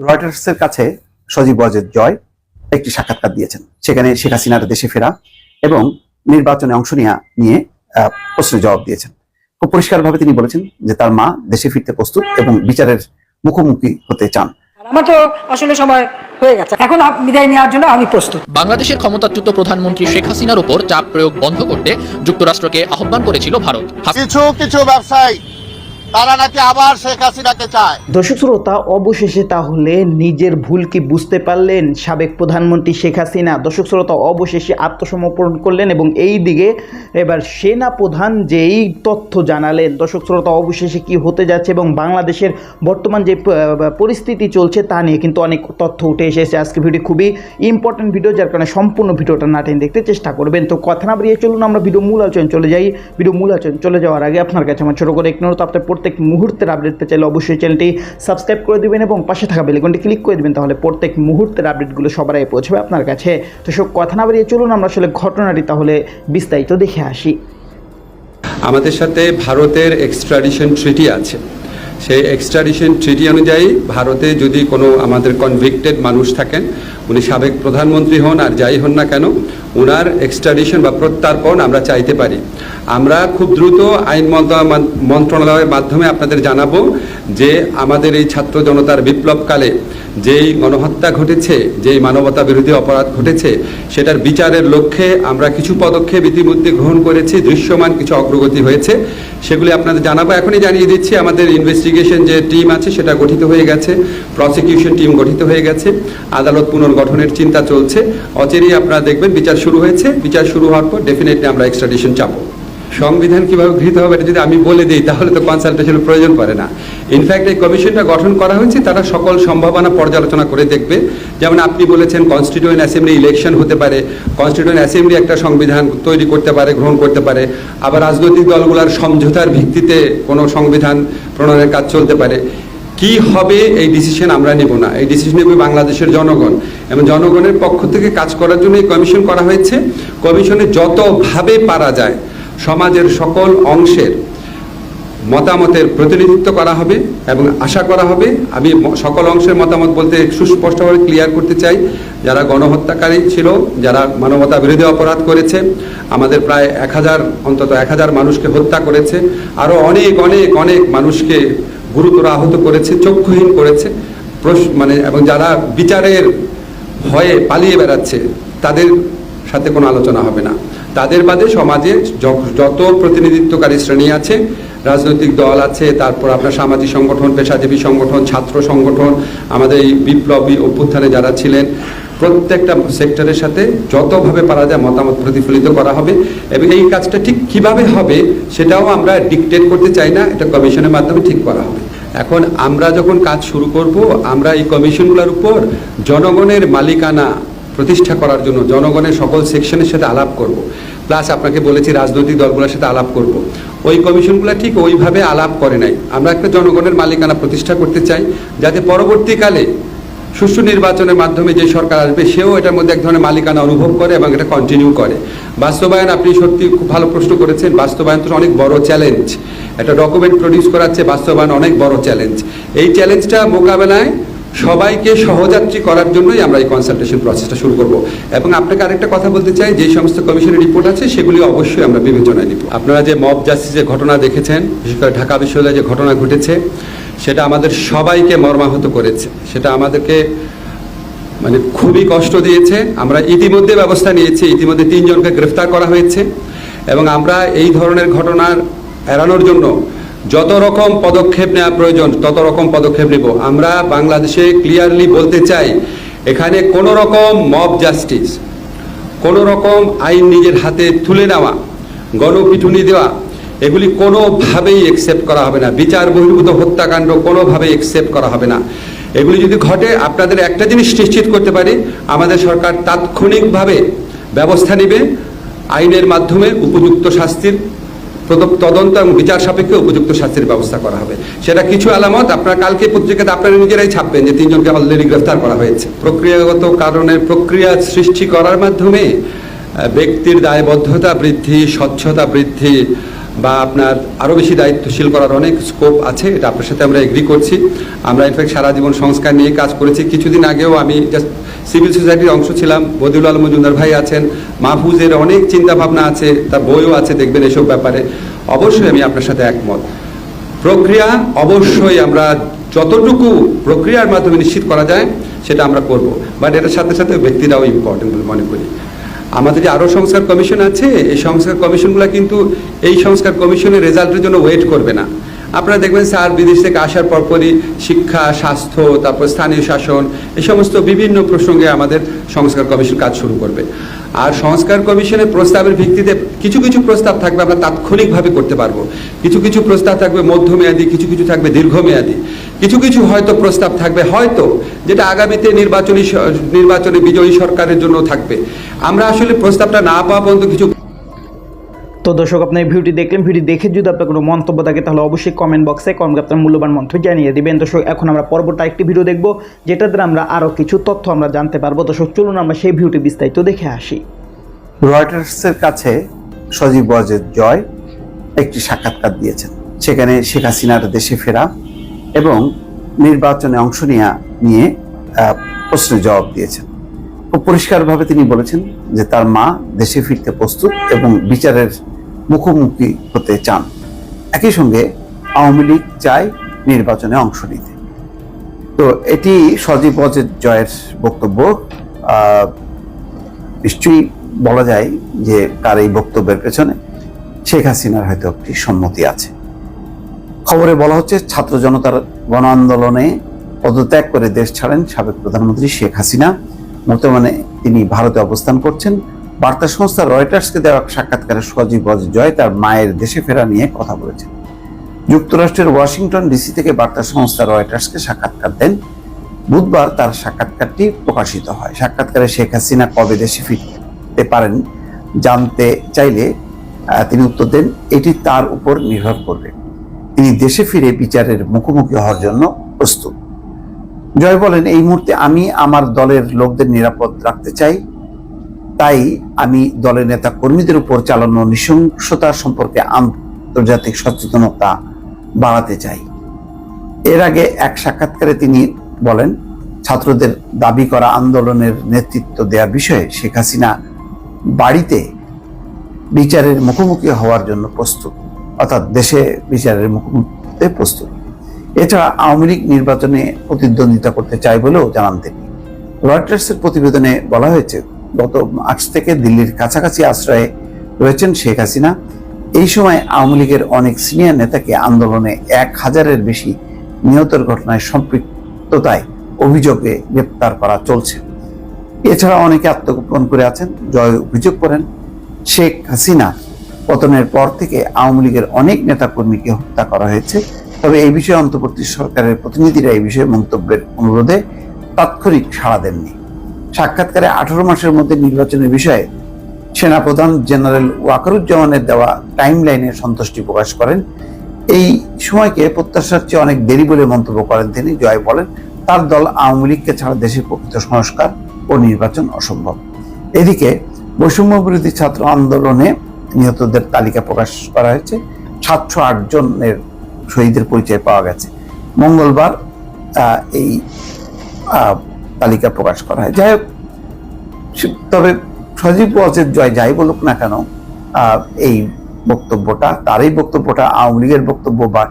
রয়টার্সের কাছে সজীব ওয়াজেদ জয় একটি সাক্ষাৎকার দিয়েছেন। সেখানে শেখ হাসিনার দেশে ফেরা এবং নির্বাচনে অংশ নেওয়া নিয়ে প্রশ্নের জবাব দিয়েছেন। খুব পরিষ্কারভাবে তিনি বলেছেন যে তার মা দেশে ফিরতে প্রস্তুত এবং বিচারের মুখোমুখি হতে চান। আর আমার তো আসলে সময় হয়ে গেছে। এখন বিদায় নেওয়ার জন্য আমি প্রস্তুত। বাংলাদেশের ক্ষমতাচ্যুত প্রধানমন্ত্রী শেখ হাসিনার উপর চাপ প্রয়োগ বন্ধ করতে যুক্তরাষ্ট্রকে আহ্বান করেছিল ভারত। হাস- কিছু কিছু ব্যবসায়ী তারা নাকি আবার শেখ হাসিনাকে চায়। দর্শক শ্রোতা, অবশেষে তাহলে নিজের ভুল কি বুঝতে পারলেন সাবেক প্রধানমন্ত্রী শেখ হাসিনা। দর্শক শ্রোতা, অবশেষে আত্মসমর্পণ করলেন এবং এই দিকে এবার সেনা প্রধান যেই তথ্য জানালেন, দর্শক শ্রোতা, অবশেষে কি হতে যাচ্ছে এবং বাংলাদেশের বর্তমান যে পরিস্থিতি চলছে তা নিয়ে কিন্তু অনেক তথ্য উঠে এসেছে। আজকে ভিডিও খুবই ইম্পর্টেন্ট ভিডিও যার কারণে সম্পূর্ণ ভিডিওটা না টেনে দেখতে চেষ্টা করবেন। তো কথা না বাড়িয়ে চলুন, আমরা ভিডিও মূল আলোচনা চলে যাই। ভিডিও মূল আলোচনা চলে যাওয়ার আগে আপনার কাছে আমার ছোটো করে এক অনুরোধ, আপনার প্রত্যেক মুহূর্তের আপডেট পেতে চাইলে অবশ্যই চ্যানেলটি সাবস্ক্রাইব করে দিবেন এবং পাশে থাকা বেলিকনটি ক্লিক করে দিবেন, তাহলে প্রত্যেক মুহূর্তের আপডেটগুলো সবার আগে পৌঁছবে আপনার কাছে। তো সব কথা না বাড়িয়ে চলুন, আমরা আসলে ঘটনাটি তাহলে বিস্তারিত দেখে আসি। আমাদের সাথে ভারতের এক্সট্রাডিশন ট্রিটি আছে। সেই এক্সট্রাডিশন ট্রিটি অনুযায়ী ভারতে যদি কোনো আমাদের কনভিক্টেড মানুষ থাকেন, উনি সাবেক প্রধানমন্ত্রী হন আর যাই হন না কেন ওনার এক্সট্রাডিশন বা প্রত্যার্পণ আমরা চাইতে পারি। আমরা খুব দ্রুত আইন মন্ত্রণালয়ের মাধ্যমে আপনাদের জানাব যে আমাদের এই ছাত্র জনতার বিপ্লবকালে যেই গণহত্যা ঘটেছে, যেই মানবতা বিরোধী অপরাধ ঘটেছে, সেটার বিচারের লক্ষ্যে আমরা কিছু পদক্ষেপ ইতিমধ্যে গ্রহণ করেছি, দৃশ্যমান কিছু অগ্রগতি হয়েছে। সেগুলি আপনাদের জানাব। এখনই জানিয়ে দিচ্ছি, আমাদের ইনভেস্টিগেশন যে টিম আছে, সেটা গঠিত হয়ে গেছে। প্রসিকিউশন টিম গঠিত হয়ে গেছে। আদালত পুনর্গঠনের চিন্তা চলছে। অচেরেই আপনারা দেখবেন, বিচার শুরু হয়েছে। বিচার শুরু হওয়ার পর ডেফিনেটলি আমরা এক্সট্রাডিশন চাপো সংবিধান কীভাবে গৃহীত হবে এটা যদি আমি বলে দিই, তাহলে তো কনসালটেশনের প্রয়োজন পড়ে না। ইনফ্যাক্ট এই কমিশনটা গঠন করা হয়েছে, তারা সকল সম্ভাবনা পর্যালোচনা করে দেখবে। যেমন আপনি বলেছেন কনস্টিটিউয়েন্ট অ্যাসেম্বলি ইলেকশন হতে পারে কনস্টিটিউয়েন্ট অ্যাসেম্বলি একটা সংবিধান তৈরি করতে পারে, গ্রহণ করতে পারে। আবার রাজনৈতিক দলগুলোর সমঝোতার ভিত্তিতে কোনো সংবিধান প্রণয়নের কাজ চলতে পারে। কি হবে এই ডিসিশন আমরা নেব না। এই ডিসিশন নেবে বাংলাদেশের জনগণ। এবং জনগণের পক্ষ থেকে কাজ করার জন্য এই কমিশন করা হয়েছে। কমিশনে যতভাবে পারা যায় সমাজের সকল অংশের মতামতের প্রতিনিধিত্ব করা হবে এবং আশা করা হবে। আমি সকল অংশের মতামত বলতে সুস্পষ্টভাবে ক্লিয়ার করতে চাই। যারা গণহত্যাকারী ছিল, যারা মানবতা বিরোধী অপরাধ করেছে, আমাদের প্রায় এক হাজার, অন্তত এক হাজার মানুষকে হত্যা করেছে। আরও অনেক অনেক অনেক মানুষকে গুরুতর আহত করেছে, চক্ষুহীন করেছে। মানে এবং যারা বিচারের ভয়ে পালিয়ে বেড়াচ্ছে, তাদের সাথে কোনো আলোচনা হবে না। তাদের বাদে সমাজে যত প্রতিনিধিত্বকারী শ্রেণি আছে, রাজনৈতিক দল আছে, তারপর আপনার সামাজিক সংগঠন, পেশাজীবী সংগঠন, ছাত্র সংগঠন, আমাদের এই বিপ্লবী অভ্যুত্থানে যারা ছিলেন, প্রত্যেকটা সেক্টরের সাথে যতভাবে পারা যায় মতামত প্রতিফলিত করা হবে এবং এই কাজটা ঠিক কীভাবে হবে সেটাও আমরা ডিকটেট করতে চাই না, এটা কমিশনের মাধ্যমে ঠিক করা হবে। এখন আমরা যখন কাজ শুরু করব, আমরা এই কমিশনগুলোর উপর জনগণের মালিকানা প্রতিষ্ঠা করার জন্য জনগণের সকল সেকশনের সাথে আলাপ করব। প্লাস আপনাকে বলেছি রাজনৈতিক দলগুলোর সাথে আলাপ করব। ওই কমিশনগুলো ঠিক ওইভাবে আলাপ করে নাই। আমরা একটা জনগণের মালিকানা প্রতিষ্ঠা করতে চাই, যাতে পরবর্তীকালে সুষ্ঠু নির্বাচনের মাধ্যমে যে সরকার আসবে, সেও এটার মধ্যে এক ধরনের মালিকানা অনুভব করে এবং এটা কন্টিনিউ করে। বাস্তবায়ন আপনি সত্যি খুব ভালো প্রশ্ন করেছেন। বাস্তবায়ন তো অনেক বড় চ্যালেঞ্জ একটা ডকুমেন্ট প্রডিউস করাচ্ছে বাস্তবায়ন অনেক বড় চ্যালেঞ্জ এই চ্যালেঞ্জটা মোকাবেলায় সবাইকে সহযাত্রী করার জন্যই আমরা এই কনসালটেশন প্রসেসটা শুরু করব। এবং আপনাকে আরেকটা কথা বলতে চাই, যে সমস্ত কমিশনের রিপোর্ট আছে, সেগুলি অবশ্যই আমরা বিবেচনায় নিব। আপনারা যে মব জাস্টিসের ঘটনা দেখেছেন, বিশেষ করে ঢাকা বিশ্ববিদ্যালয়ে যে ঘটনা ঘটেছে, সেটা আমাদের সবাইকে মর্মাহত করেছে। সেটা আমাদেরকে মানে খুবই কষ্ট দিয়েছে। আমরা ইতিমধ্যে ব্যবস্থা নিয়েছি, ইতিমধ্যে তিনজনকে গ্রেফতার করা হয়েছে। এবং আমরা এই ধরনের ঘটনার এড়ানোর জন্য যত রকম পদক্ষেপ নেওয়া প্রয়োজন, তত রকম পদক্ষেপ নেব। আমরা বাংলাদেশে ক্লিয়ারলি বলতে চাই, এখানে কোনো রকম মব জাস্টিস কোনো রকম আইন নিজের হাতে তুলে নেওয়া, গণপিটুনি দেওয়া, এগুলি কোনোভাবেই একসেপ্ট করা হবে না। বিচার বহির্ভূত হত্যাকাণ্ড কোনোভাবেই একসেপ্ট করা হবে না। এগুলি যদি ঘটে, আপনাদের একটা জিনিস নিশ্চিত করতে পারি, আমাদের সরকার তাৎক্ষণিকভাবে ব্যবস্থা নেবে, আইনের মাধ্যমে উপযুক্ত শাস্তির তদন্ত এবং বিচার সাপেক্ষে উপযুক্ত শাস্তির ব্যবস্থা করা হবে। সেটা কিছু আলামত, আপনার কালকে পত্রিকাতে আপনারা নিজেরাই ছাপবেন যে তিনজনকে অলরেডি গ্রেফতার করা হয়েছে। প্রক্রিয়াগত কারণের প্রক্রিয়া সৃষ্টি করার মাধ্যমে ব্যক্তির দায়বদ্ধতা বৃদ্ধি, স্বচ্ছতা বৃদ্ধি বা আপনার আরও বেশি দায়িত্বশীল করার অনেক স্কোপ আছে, এটা আপনার সাথে আমরা এগ্রি করছি। আমরা ইনফ্যাক্ট সারা জীবন সংস্কার নিয়ে কাজ করেছি। কিছুদিন আগেও আমি জাস্ট সিভিল সোসাইটির অংশ ছিলাম, বদিউল আলম মজুমদার ভাই আছেন, মাহফুজের অনেক চিন্তা ভাবনা আছে, তার বইও আছে, দেখবেন এসব ব্যাপারে। অবশ্যই আমি আপনার সাথে একমত। প্রক্রিয়া অবশ্যই আমরা যতটুকু প্রক্রিয়ার মাধ্যমে নিশ্চিত করা যায়, সেটা আমরা করব। বাট এটার সাথে সাথে ব্যক্তিরাও ইম্পর্টেন্ট বলে মনে করি। আমাদের যে আরও সংস্কার কমিশন আছে, এই সংস্কার কমিশনগুলো কিন্তু এই সংস্কার কমিশনের রেজাল্টের জন্য ওয়েট করবে না। আপনারা দেখবেন স্যার বিদেশ থেকে আসার পরপরই শিক্ষা, স্বাস্থ্য, তারপর স্থানীয় শাসন, এই সমস্ত বিভিন্ন প্রসঙ্গে আমাদের সংস্কার কমিশন কাজ শুরু করবে। আর সংস্কার কমিশনের প্রস্তাবের ভিত্তিতে কিছু কিছু প্রস্তাব থাকবে, আমরা তাৎক্ষণিকভাবে করতে পারব। কিছু কিছু প্রস্তাব থাকবে মধ্যমেয়াদী, কিছু কিছু থাকবে দীর্ঘমেয়াদী। কিছু কিছু হয়তো প্রস্তাব থাকবে হয়তো যেটা আগামীতে নির্বাচনী নির্বাচনে বিজয়ী সরকারের জন্য থাকবে। আমরা আসলে প্রস্তাবটা না পাওয়া পর্যন্ত কিছু তো দর্শক আপনি এই ভিডিওটি দেখলেন। ভিডিও দেখে যদি আপনার কোনো মন্তব্য থাকে তাহলে অবশ্যই কমেন্ট বক্সে কমেন্ট আপনার মূল্যবান মন্তব্য জানিয়ে দিবেন। দর্শক এখন আমরা পরবর্তী একটি ভিডিও দেখব যেটা দ্বারা আমরা আরও কিছু তথ্য আমরা জানতে পারব। দর্শক চলুন আমরা সেই ভিডিওটি বিস্তারিত দেখে আসি। রয়টার্সের কাছে সজীব ওয়াজেদ জয় একটি সাক্ষাৎকার দিয়েছেন। সেখানে শেখ হাসিনার দেশে ফেরা এবং নির্বাচনে অংশ নেওয়া নিয়ে প্রশ্নের জবাব দিয়েছেন। খুব পরিষ্কারভাবে তিনি বলেছেন যে তার মা দেশে ফিরতে প্রস্তুত এবং বিচারের মুখোমুখি হতে চান। একই সঙ্গে আওয়ামী লীগ চায় নির্বাচনে অংশ নিতে। তো এটি সজীব ওয়াজেদ জয়ের বক্তব্য। নিশ্চয়ই বলা যায় যে তার এই বক্তব্যের পেছনে শেখ হাসিনার হয়তো একটি সম্মতি আছে। খবরে বলা হচ্ছে, ছাত্র জনতার গণ আন্দোলনে পদত্যাগ করে দেশ ছাড়েন সাবেক প্রধানমন্ত্রী শেখ হাসিনা। বর্তমানে তিনি ভারতে অবস্থান করছেন। বার্তা সংস্থা রয়টার্সকে দেওয়া সাক্ষাৎকারে সজীব জয় তার মায়ের দেশে ফেরা নিয়ে কথা বলেছেন। যুক্তরাষ্ট্রের ওয়াশিংটন ডিসি থেকে বার্তা সংস্থা রয়টার্সকে সাক্ষাৎকার দেন। বুধবার তার সাক্ষাৎকারটি প্রকাশিত হয়। সাক্ষাৎকারে শেখ হাসিনা কবে দেশে ফিরতে পারেন জানতে চাইলে তিনি উত্তর দেন, এটি তার উপর নির্ভর করবে। তিনি দেশে ফিরে বিচারের মুখোমুখি হওয়ার জন্য প্রস্তুত। জয় বলেন, এই মুহূর্তে আমি আমার দলের লোকদের নিরাপদ রাখতে চাই। তাই আমি দলের নেতা কর্মীদের উপর চালানো নৃশংসতা সম্পর্কে আন্তর্জাতিক সচেতনতা বাড়াতে চাই। এর আগে এক সাক্ষাৎকারে তিনি বলেন, ছাত্রদের দাবি করা আন্দোলনের নেতৃত্ব দেওয়া বিষয়ে শেখ হাসিনা বাড়িতে বিচারের মুখোমুখি হওয়ার জন্য প্রস্তুত। অর্থাৎ দেশে বিচারের মুখোমুখি প্রস্তুত। এছাড়া আওয়ামী লীগ নির্বাচনে প্রতিদ্বন্দ্বিতা করতে চায় বলেও জানান তিনি। রয়টার্সের প্রতিবেদনে বলা হয়েছে, গত মার্চ থেকে দিল্লির কাছাকাছি আশ্রয়ে রয়েছেন শেখ হাসিনা। এই সময় আওয়ামী লীগের অনেক সিনিয়র নেতাকে আন্দোলনে এক হাজারের বেশি নিহতের ঘটনায় সম্পৃক্ততায় অভিযোগে গ্রেপ্তার করা চলছে। এছাড়া অনেকে আত্মগোপন করে আছেন, জয় অভিযোগ করেন। শেখ হাসিনা পতনের পর থেকে আওয়ামী লীগের অনেক নেতাকর্মীকে হত্যা করা হয়েছে। তবে এই বিষয়ে অন্তর্বর্তী সরকারের প্রতিনিধিরা এই বিষয়ে মন্তব্যের অনুরোধে তাৎক্ষণিক সাড়া দেননি। সাক্ষাৎকারে আঠারো মাসের মধ্যে নির্বাচনের বিষয়ে সেনাপ্রধান জেনারেল ওয়াকারুজ্জামানের দেওয়া টাইম লাইনে সন্তুষ্টি প্রকাশ করেন। এই সময়কে প্রত্যাশার চেয়ে অনেক দেরি বলে মন্তব্য করেন তিনি। জয় বলেন, তার দল আওয়ামী লীগকে ছাড়া দেশের প্রকৃত সংস্কার ও নির্বাচন অসম্ভব। এদিকে বৈষম্য বিরোধী ছাত্র আন্দোলনে নিহতদের তালিকা প্রকাশ করা হয়েছে। সাতশো আট জনের শহীদের পরিচয় পাওয়া গেছে। মঙ্গলবার এই তালিকা প্রকাশ করা হয়। যাই হোক তবে সজীব ওয়াজেদ জয় যাই বলুক না কেন এই বক্তব্যটা, তার এই বক্তব্যটা আওয়ামী লীগের বক্তব্য বা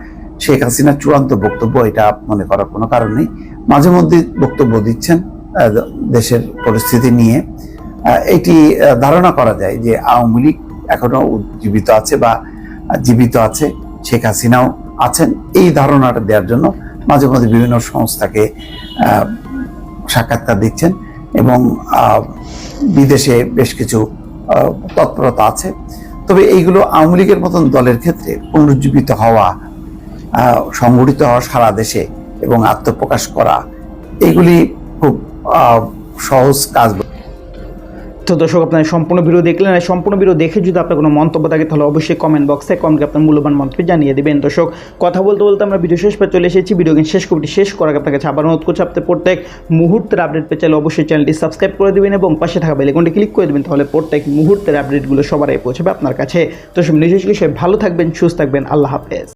শেখ হাসিনার চূড়ান্ত বক্তব্য, এটা মনে করার কোনো কারণ নেই। মাঝে মধ্যে বক্তব্য দিচ্ছেন দেশের পরিস্থিতি নিয়ে। এটি ধারণা করা যায় যে আওয়ামী লীগ এখনও উজ্জীবিত আছে বা জীবিত আছে, শেখ হাসিনাও আছেন। এই ধারণাটা দেওয়ার জন্য মাঝে মধ্যে বিভিন্ন সংস্থাকে সাক্ষাৎকার দিচ্ছেন এবং বিদেশে বেশ কিছু তৎপরতা আছে। তবে এইগুলো আওয়ামী লীগের মতন দলের ক্ষেত্রে পুনরুজ্জীবিত হওয়া সংগঠিত হওয়া সারা দেশে এবং আত্মপ্রকাশ করা, এগুলি খুব সহজ কাজ। তো দর্শক, আপনারা সম্পূর্ণ ভিডিও দেখলেন। আর সম্পূর্ণ ভিডিও দেখে যদি আপনার কোনো মন্তব্য থাকে, তাহলে অবশ্যই কমেন্ট বক্সে কমেন্টে আপনার মূল্যবান মন্তব্য জানিয়ে দেবেন। দর্শক, কথা বলতে বলতে আমরা ভিডিও শেষ পর চলে এসেছি। ভিডিও শেষ কমিটি শেষ করার আগে আপনার কাছে আবার অনুরোধ করছি, আপনি প্রত্যেক মুহূর্তের আপডেট পেয়ে চাইলে অবশ্যই চ্যানেলটি সাবস্ক্রাইব করে দেবেন এবং পাশে থাকা বেলেকনটি ক্লিক করে দেবেন, তাহলে প্রত্যেক মুহূর্তের আপডেটগুলো সবার আগে পৌঁছাবে আপনার কাছে। তো সব নিজস্ব বিষয়ে ভালো থাকবেন, সুস্থ থাকবেন। আল্লাহ হাফেজ।